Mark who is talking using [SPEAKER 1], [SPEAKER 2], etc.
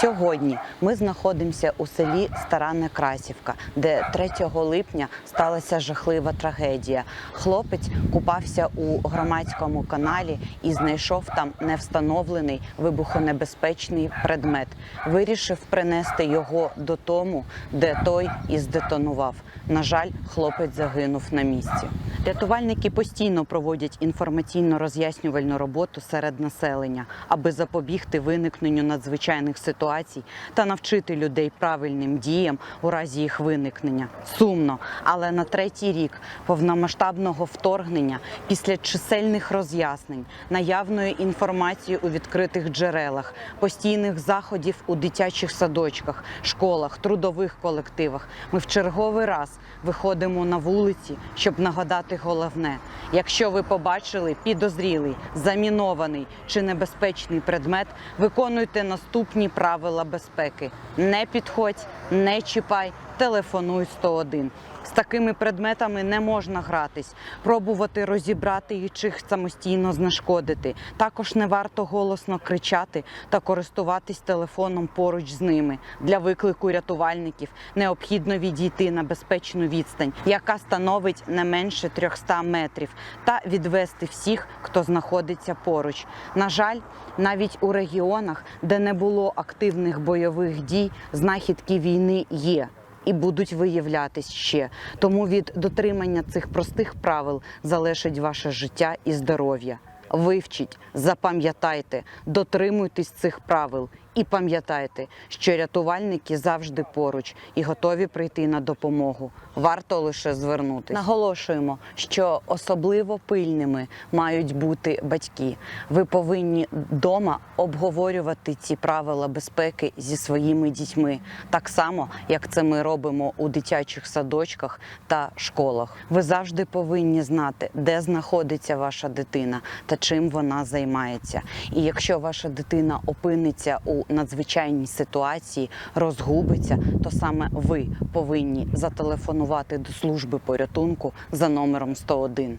[SPEAKER 1] Сьогодні ми знаходимося у селі Стара Некрасівка, де 3 липня сталася жахлива трагедія. Хлопець купався у громадському каналі і знайшов там невстановлений вибухонебезпечний предмет. Вирішив принести його додому, де той і здетонував. На жаль, хлопець загинув на місці. Рятувальники постійно проводять інформаційно-роз'яснювальну роботу серед населення, аби запобігти виникненню надзвичайних ситуацій та навчити людей правильним діям у разі їх виникнення. Сумно, але на третій рік повномасштабного вторгнення, після чисельних роз'яснень, наявної інформації у відкритих джерелах, постійних заходів у дитячих садочках, школах, трудових колективах, ми в черговий раз виходимо на вулиці, щоб нагадати головне: якщо ви побачили підозрілий, замінований чи небезпечний предмет, виконуйте наступні правила безпеки: не підходь, не чіпай, телефонуй 101. З такими предметами не можна гратись, пробувати розібрати їх чи самостійно знешкодити. Також не варто голосно кричати та користуватись телефоном поруч з ними. Для виклику рятувальників необхідно відійти на безпечну відстань, яка становить не менше 300 метрів, та відвести всіх, хто знаходиться поруч. На жаль, навіть у регіонах, де не було активних бойових дій, знахідки війни є і будуть виявлятись ще. Тому від дотримання цих простих правил залежить ваше життя і здоров'я. Вивчіть, запам'ятайте, дотримуйтесь цих правил і пам'ятайте, що рятувальники завжди поруч і готові прийти на допомогу. Варто лише звернутися. Наголошуємо, що особливо пильними мають бути батьки. Ви повинні вдома обговорювати ці правила безпеки зі своїми дітьми, так само як це ми робимо у дитячих садочках та школах. Ви завжди повинні знати, де знаходиться ваша дитина та чим вона займається. І якщо ваша дитина опиниться у надзвичайній ситуації, розгубиться, то саме ви повинні зателефонувати до служби порятунку за номером 101.